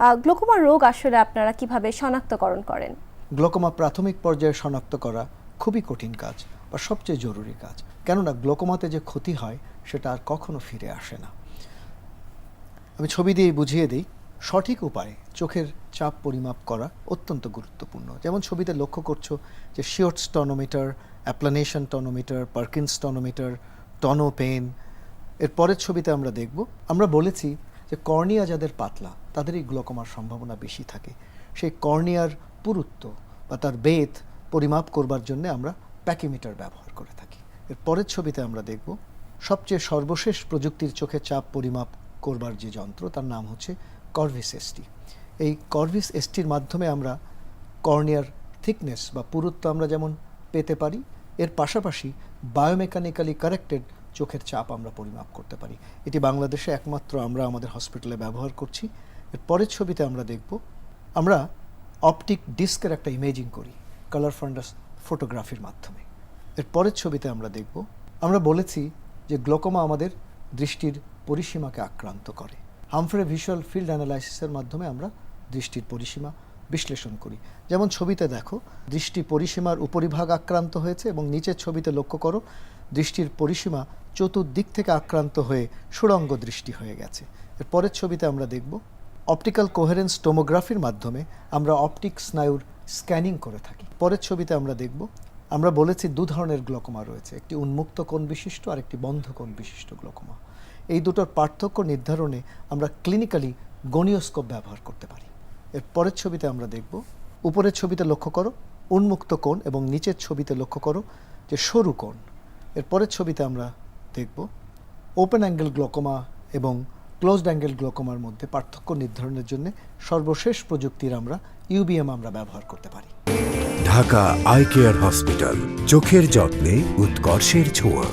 Glaucoma রোগ আসলে আপনারা কীভাবে শনাক্তকরণ করেন? গ্লোকোমা প্রাথমিক পর্যায়ে শনাক্ত করা খুবই কঠিন কাজ বা সবচেয়ে জরুরি কাজ। কেননা গ্লোকোমাতে যে ক্ষতি হয়, সেটা আর কখনো ফিরে আসে না। আমি ছবি দিয়ে বুঝিয়ে দিই, সঠিক উপায়ে চোখের চাপ পরিমাপ করা অত্যন্ত গুরুত্বপূর্ণ। যেমন ছবিতে লক্ষ্য করছ যে Schiotz tonometer applanation tonometer, Perkins tonometer, Tono Pen এর পরের ছবিতে আমরা দেখব, আমরা বলেছি যে কর্নিয়া যাদের পাতলা তাদের এই গ্লোকোমার সম্ভাবনা বেশি থাকে। সেই কর্নিয়ার পুরুত্ব বা তার বেদ পরিমাপ করবার জন্য আমরা প্যাকিমিটার ব্যবহার করে থাকি। এর পরের ছবিতে আমরা দেখব, সবচেয়ে সর্বশেষ প্রযুক্তির চোখে চাপ পরিমাপ করবার যে যন্ত্র, তার নাম হচ্ছে কর্ভিস এসটি এই কর্ভিস এসটির মাধ্যমে আমরা কর্নিয়ার থিকনেস বা পুরুত্ব আমরা যেমন পেতে পারি, এর পাশাপাশি বায়োমেকানিক্যালি কারেক্টেড চোখের চাপ আমরা পরিমাপ করতে পারি। এটি বাংলাদেশে একমাত্র আমরা আমাদের হসপিটালে ব্যবহার করছি। এর পরের ছবিতে আমরা দেখব, আমরা অপটিক ডিস্কের একটা ইমেজিং করি, কালার ফান্ডাস ফটোগ্রাফির মাধ্যমে। এর পরের ছবিতে আমরা দেখব, আমরা বলেছি যে গ্লোকোমা আমাদের দৃষ্টির পরিসীমাকে আক্রান্ত করে। হামফ্রে ভিজুয়াল ফিল্ড অ্যানালাইসিসের মাধ্যমে আমরা দৃষ্টির পরিসীমা বিশ্লেষণ করি। যেমন ছবিতে দেখো, দৃষ্টি পরিসীমার উপরিভাগ আক্রান্ত হয়েছে এবং নিচের ছবিতে লক্ষ্য করো, দৃষ্টির পরিসীমা চতুর্দিক থেকে আক্রান্ত হয়ে সুড়ঙ্গ দৃষ্টি হয়ে গেছে। এর পরের ছবিতে আমরা দেখব অপটিক্যাল কোহেরেন্স টোমোগ্রাফির মাধ্যমে আমরা অপটিক স্নায়ুর স্ক্যানিং করে থাকি। পরের ছবিতে আমরা দেখব, আমরা বলেছি দু ধরনের গ্লোকোমা রয়েছে, একটি উন্মুক্ত কোণ বিশিষ্ট আর একটি বন্ধ কোণ বিশিষ্ট গ্লোকোমা। এই দুটোর পার্থক্য নির্ধারণে আমরা ক্লিনিক্যালি গনিওস্কোপ ব্যবহার করতে পারি। এর পরের ছবিতে আমরা দেখব, উপরের ছবিতে লক্ষ্য করো, উন্মুক্ত কোণ এবং নিচের ছবিতে লক্ষ্য করো যে সরু কোণ। এর পরের ছবিতে আমরা দেখব, ওপেন অ্যাঙ্গেল গ্লোকোমা এবং ক্লোজড অ্যাঙ্গেল গ্লোকোমার মধ্যে পার্থক্য নির্ধারণের জন্য সর্বশেষ প্রযুক্তির আমরা ইউবিএম আমরা ব্যবহার করতে পারি। ঢাকা আই কেয়ার হসপিটাল, চোখের যত্নে উৎকর্ষের ছোঁয়া।